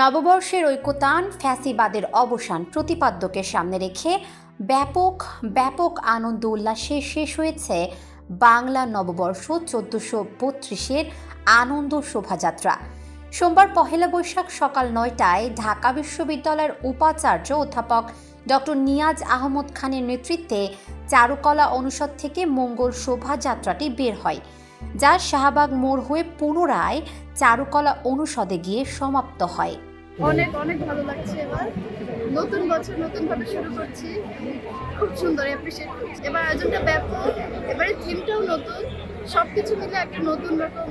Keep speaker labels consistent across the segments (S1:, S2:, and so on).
S1: নববর্ষের ঐক্যতান ফ্যাসিবাদের অবসান প্রতিপাদ্যকে সামনে রেখে ব্যাপক ব্যাপক আনন্দ উল্লাসে শেষ হয়েছে বাংলা নববর্ষ চোদ্দশো বত্রিশের আনন্দ শোভাযাত্রা। সোমবার পহেলা বৈশাখ সকাল নয়টায় ঢাকা বিশ্ববিদ্যালয়ের উপাচার্য অধ্যাপক ডক্টর নিয়াজ আহমদ খানের নেতৃত্বে চারুকলা অনুষদ থেকে মঙ্গল শোভাযাত্রাটি বের হয়। যা শাহবাগ মোড় হয়ে পুনরায় চারুকলা অনুষদে গিয়ে সমাপ্ত হয়।
S2: অনেক অনেক ভালো লাগছে এবার। নতুন বছর নতুন ভাবে শুরু করছি। খুব সুন্দর অ্যাপ্রিসিয়েট করছি। এবার আয়োজনটা ব্যাপক এবারে থিমটাও নতুন। সবকিছু মিলে একটা নতুন রকম।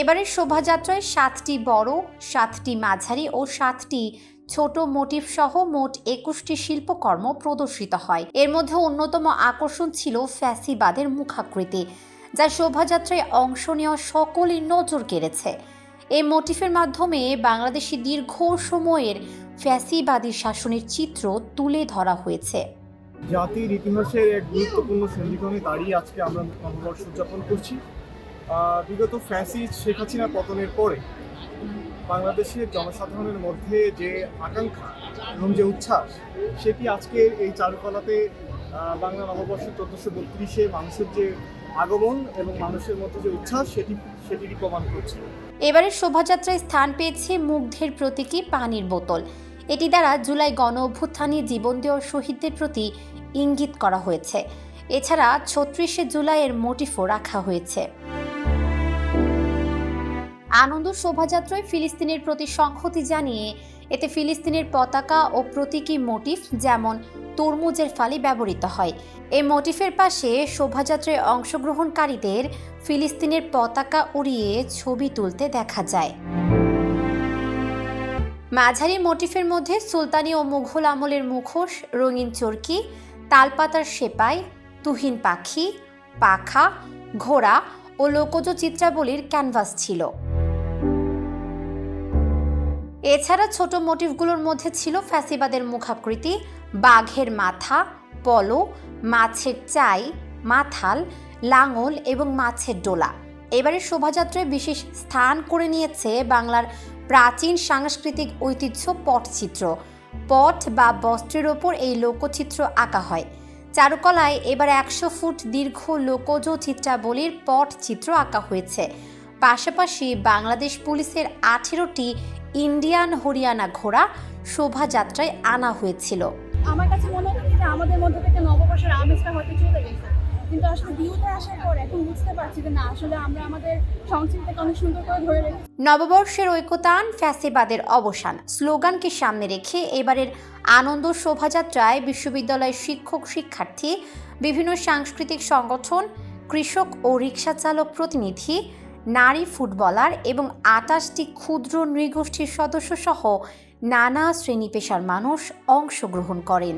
S1: এবারের শোভাযাত্রায় সাতটি বড় সাতটি মাঝারি ও সাতটি ছোট মোটিভ সহ মোট একুশটি শিল্পকর্ম প্রদর্শিত হয়। এর মধ্যে অন্যতম আকর্ষণ ছিল ফ্যাসিবাদের মুখাকৃতি। যা শোভাযাত্রায় অংশ নেওয়া সকলের নজর কেড়েছে। এই মোটিফের মাধ্যমে বাংলাদেশি দীর্ঘ সময়ের ফ্যাসিবাদী শাসনের চিত্র তুলে ধরা হয়েছে।
S3: জাতির ইতিহাসের এক গুরুত্বপূর্ণ সন্ধিক্ষণে দাঁড়িয়ে আজকে আমরা নববর্ষ উদযাপন করছি। বিগত ফ্যাসিস্ট শেখ পতনের পরে বাংলাদেশের জনসাধারণের মধ্যে যে আকাঙ্ক্ষা এবং যে উচ্ছ্বাস, সেটি আজকে এই চারুকলাতে বাংলা নববর্ষ চোদ্দোশো বত্রিশে মানুষের যে আগমন এবং মানুষের মধ্যে যে উচ্ছ্বাস, সেটি, সেটিরই প্রমাণ করছে।
S1: এবারের শোভাযাত্রায় স্থান পেয়েছে মুগ্ধের প্রতীকী পানির বোতল। এটি দ্বারা জুলাই গণ অভ্যুত্থানে জীবন দেওয়ার শহীদদের প্রতি ইঙ্গিত করা হয়েছে। এছাড়া ছত্রিশে জুলাইয়ের মোটিফও রাখা হয়েছে। আনন্দ শোভাযাত্রায় ফিলিস্তিনের প্রতি সংহতি জানিয়ে এতে ফিলিস্তিনের পতাকা ও প্রতীকী মোটিফ যেমন তরমুজের ফালি ব্যবহৃত হয়। এই মোটিফের পাশে শোভাযাত্রায় অংশগ্রহণকারীদের ফিলিস্তিনের পতাকা উড়িয়ে ছবি তুলতে দেখা যায়। মাঝারি মোটিফের মধ্যে সুলতানি ও মুঘল আমলের মুখোশ, রঙিন চরকি, তালপাতার সেপাই, তুহিন পাখি, পাখা, ঘোড়া ও লোকজ চিত্রাবলীর ক্যানভাস ছিল। এছাড়া ছোট মোটিভগুলোর মধ্যে ছিল ফ্যাসিবাদের মুখাকৃতি, বাঘের মাথা, পলো, মাছের চাই, মাথাল, লাঙল এবং মাছের ডোলা। এবারের শোভাযাত্রায় বিশেষ স্থান করে নিয়েছে বাংলার প্রাচীন সাংস্কৃতিক ঐতিহ্য পটচিত্র। পট বা বস্ত্রের ওপর এই লোকচিত্র আঁকা হয়। চারুকলায় এবার একশো ফুট দীর্ঘ লোকজ চিত্রাবলীর পটচিত্র আঁকা হয়েছে। পাশাপাশি বাংলাদেশ পুলিশের আঠেরোটি ইন্ডিয়ান হরিয়ানা ঘোড়া শোভাযাত্রায় আনা হয়েছিল।
S2: আমার কাছে মনে হয় যে আমাদের মধ্যে থেকে নববর্ষের আমেজটা হয়তো চলে গেছে। কিন্তু আসলে ভিউতে আসার পর এখন বুঝতে পারছি যে না আসলে আমরা আমাদের সংস্কৃতিকে অনেক সুন্দর করে ধরে রেখেছি।
S1: নববর্ষের ঐক্যতান ফ্যাসিবাদের অবসান। স্লোগানকে সামনে রেখে এবারের আনন্দ শোভাযাত্রায় বিশ্ববিদ্যালয়ের শিক্ষক শিক্ষার্থী বিভিন্ন সাংস্কৃতিক সংগঠন কৃষক ও রিক্সা চালক প্রতিনিধি নারী ফুটবলার এবং আটাশটি ক্ষুদ্র নৃগোষ্ঠীর সদস্যসহ নানা শ্রেণি পেশার মানুষ অংশগ্রহণ করেন।